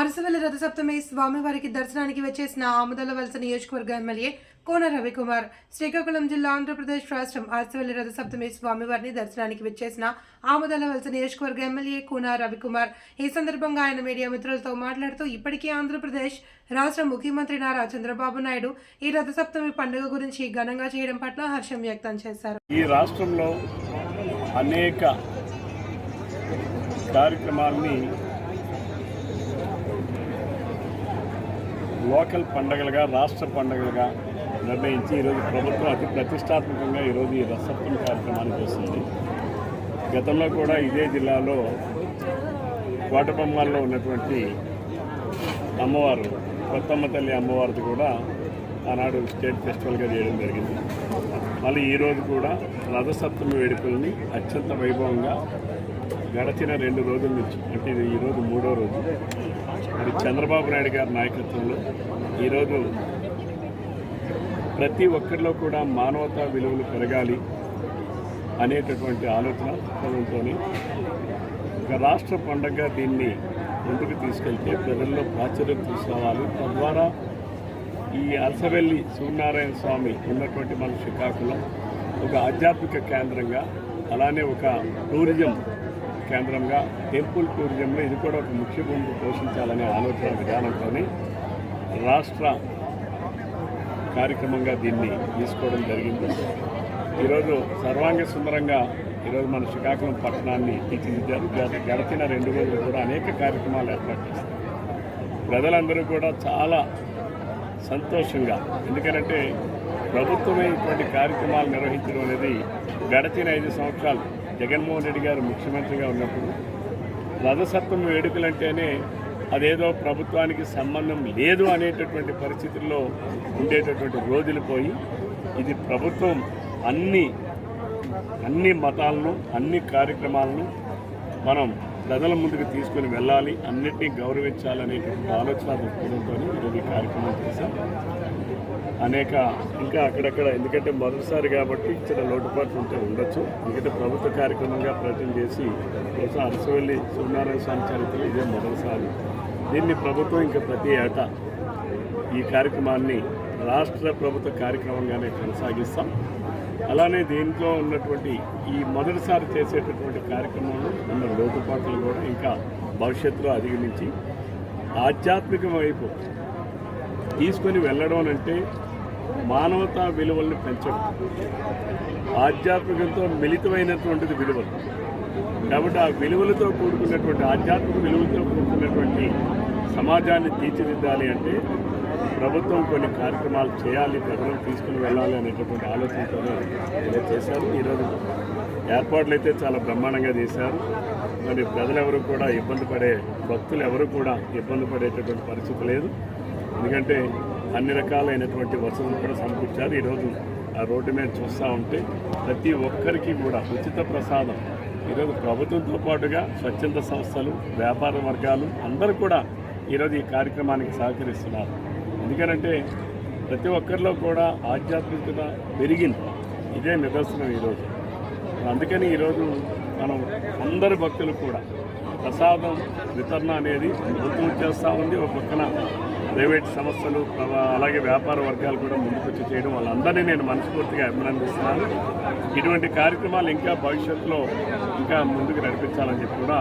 అరసవల్లి రథసప్తమి స్వామివారికి దర్శనానికి వచ్చేసిన ఆముదల వలస నియోజకవర్గ ఎమ్మెల్యే కోన రవికుమార్ శ్రీకాకుళం జిల్లా ఆంధ్రప్రదేశ్ రాష్ట్రం అరసవల్లి రథసప్తమి స్వామివారిని దర్శనానికి వచ్చేసిన ఆముదల వలస నియోజకవర్గ ఎమ్మెల్యే కోన రవికుమార్. ఈ సందర్భంగా ఆయన మీడియా మిత్రులతో మాట్లాడుతూ ఇప్పటికే ఆంధ్రప్రదేశ్ రాష్ట్ర ముఖ్యమంత్రి నారా చంద్రబాబు నాయుడు ఈ రథసప్తమి పండుగ గురించి ఘనంగా చేయడం పట్ల హర్షం వ్యక్తం చేశారు. ఈ రాష్ట్రంలో అనేక కార్యక్రమాల్ని లోకల్ పండగలుగా రాష్ట్ర పండగలుగా నిర్ణయించి ఈరోజు ప్రభుత్వం అతి ప్రతిష్టాత్మకంగా ఈరోజు ఈ రసత్వం కార్యక్రమాన్ని చేస్తుంది గతంలో కూడా ఇదే జిల్లాలో కోటబొమ్మల్లో ఉన్నటువంటి అమ్మవారు కొత్తమ్మ తల్లి అమ్మవారిది కూడా ఆనాడు స్టేట్ ఫెస్టివల్గా చేయడం జరిగింది. మళ్ళీ ఈరోజు కూడా రథసప్తమి వేడుకల్ని అత్యంత వైభవంగా గడచిన రెండు రోజుల నుంచి అంటే ఇది ఈరోజు మూడో రోజు మరి చంద్రబాబు నాయుడు గారి నాయకత్వంలో ఈరోజు ప్రతి ఒక్కరిలో కూడా మానవతా విలువలు పెరగాలి అనేటటువంటి ఆలోచన దృక్పథంతో ఒక రాష్ట్ర పండగగా దీన్ని ముందుకు తీసుకెళ్తే ప్రజల్లో ప్రాచుర్యం తీసుకురావాలి. తద్వారా ఈ అరసవెల్లి సూర్యనారాయణ స్వామి ఉన్నటువంటి మన శ్రీకాకుళం ఒక ఆధ్యాత్మిక కేంద్రంగా అలానే ఒక టూరిజం కేంద్రంగా టెంపుల్ టూరిజంలో ఇది కూడా ఒక ముఖ్య భూమిక పోషించాలనే ఆలోచన విధానంతో రాష్ట్ర కార్యక్రమంగా దీన్ని తీసుకోవడం జరిగింది. ఈరోజు సర్వాంగ సుందరంగా ఈరోజు మన శ్రీకాకుళం పట్టణాన్ని తీర్చిదిద్దారు. గడిచిన రెండు రోజులు కూడా అనేక కార్యక్రమాలు ఏర్పాటు చేశారు. ప్రజలందరూ కూడా చాలా సంతోషంగా ఎందుకంటే ప్రభుత్వమే ఇటువంటి కార్యక్రమాలు నిర్వహించడం అనేది గడిచిన ఐదు సంవత్సరాలు జగన్మోహన్ రెడ్డి గారు ముఖ్యమంత్రిగా ఉన్నప్పుడు రథసత్వం వేడుకలంటేనే అదేదో ప్రభుత్వానికి సంబంధం లేదు అనేటటువంటి పరిస్థితుల్లో ఉండేటటువంటి రోజులు పోయి ఇది ప్రభుత్వం అన్ని అన్ని మతాలను అన్ని కార్యక్రమాలను మనం ప్రజల ముందుకు తీసుకొని వెళ్ళాలి అన్నిటినీ గౌరవించాలనేటువంటి ఆలోచన దృక్పథంతో ఈరోజు ఈ కార్యక్రమం చేశాం. అనేక ఇంకా అక్కడక్కడ ఎందుకంటే మొదటిసారి కాబట్టి ఇచ్చిన లోటుపాట్లు ఉంటే ఉండొచ్చు. ఎందుకంటే ప్రభుత్వ కార్యక్రమంగా ప్రయత్నం చేసి బహుశా అరసవెల్లి సూర్యనారాయణ స్వామి చరిత్ర ఇదే మొదటిసారి. దీన్ని ప్రభుత్వం ఇంకా ప్రతి ఏటా ఈ కార్యక్రమాన్ని రాష్ట్ర ప్రభుత్వ కార్యక్రమంగానే కొనసాగిస్తాం. అలానే దీంట్లో ఉన్నటువంటి ఈ మొదటిసారి చేసేటటువంటి కార్యక్రమంలో ఉన్న లోటుపాట్లు కూడా ఇంకా భవిష్యత్తులో అధిగమించి ఆధ్యాత్మిక వైపు తీసుకొని వెళ్ళడం అంటే మానవతా విలువల్ని పెంచడం. ఆధ్యాత్మికంతో మిళితమైనటువంటిది విలువలు. కాబట్టి ఆ విలువలతో కూడుకున్నటువంటి ఆధ్యాత్మిక విలువలతో కూడుకున్నటువంటి సమాజాన్ని తీర్చిదిద్దాలి అంటే ప్రభుత్వం కొన్ని కార్యక్రమాలు చేయాలి ప్రజలకు తీసుకుని వెళ్ళాలి అనేటటువంటి ఆలోచనతో ఇలా చేశారు. ఈరోజు ఏర్పాట్లు అయితే చాలా బ్రహ్మాండంగా చేశారు. మరి ప్రజలెవరూ కూడా ఇబ్బంది పడే భక్తులు ఎవరు కూడా ఇబ్బంది పడేటటువంటి పరిస్థితి లేదు. ఎందుకంటే అన్ని రకాలైనటువంటి వసతులు కూడా సమకూర్చారు. ఈరోజు ఆ రోడ్డు మీద చూస్తూ ఉంటే ప్రతి ఒక్కరికి కూడా ఉచిత ప్రసాదం. ఈరోజు ప్రభుత్వంతో పాటుగా స్వచ్ఛంద సంస్థలు వ్యాపార వర్గాలు అందరూ కూడా ఈరోజు ఈ కార్యక్రమానికి సహకరిస్తున్నారు. ఎందుకనంటే ప్రతి ఒక్కరిలో కూడా ఆధ్యాత్మికత పెరిగింది. ఇదే నిదర్శనం ఈరోజు. అందుకని ఈరోజు మనం అందరి భక్తులు కూడా ప్రసాదం వితరణ అనేది ప్రభుత్వం చేస్తూ ఉంది. ఒక పక్కన ప్రైవేట్ సంస్థలు అలాగే వ్యాపార వర్గాలు కూడా ముందుకొచ్చి చేయడం వాళ్ళందరినీ నేను మనస్ఫూర్తిగా అభినందిస్తున్నాను. ఇటువంటి కార్యక్రమాలు ఇంకా భవిష్యత్తులో ఇంకా ముందుకు నడిపించాలని చెప్పి కూడా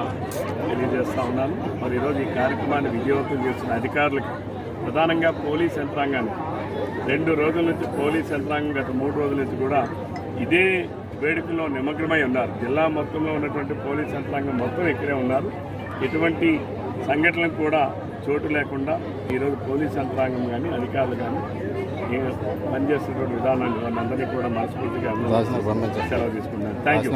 తెలియజేస్తా ఉన్నాను. మరి ఈరోజు ఈ కార్యక్రమాన్ని విజయవంతం చేస్తున్న అధికారులకు ప్రధానంగా పోలీస్ యంత్రాంగాన్ని రెండు రోజుల నుంచి పోలీస్ యంత్రాంగం గత మూడు రోజుల నుంచి కూడా ఇదే వేడుకల్లో నిమగ్నమై ఉన్నారు. జిల్లా మొత్తంలో ఉన్నటువంటి పోలీస్ యంత్రాంగం మొత్తం ఇక్కడే ఉన్నారు. ఎటువంటి సంఘటనలకు కూడా చోటు లేకుండా ఈరోజు పోలీస్ యంత్రాంగం కానీ అధికారులు కానీ పనిచేస్తున్నటువంటి విధానాన్ని వాళ్ళందరినీ కూడా మనస్ఫూర్తిగా సెలవు తీసుకున్నాను థ్యాంక్ యూ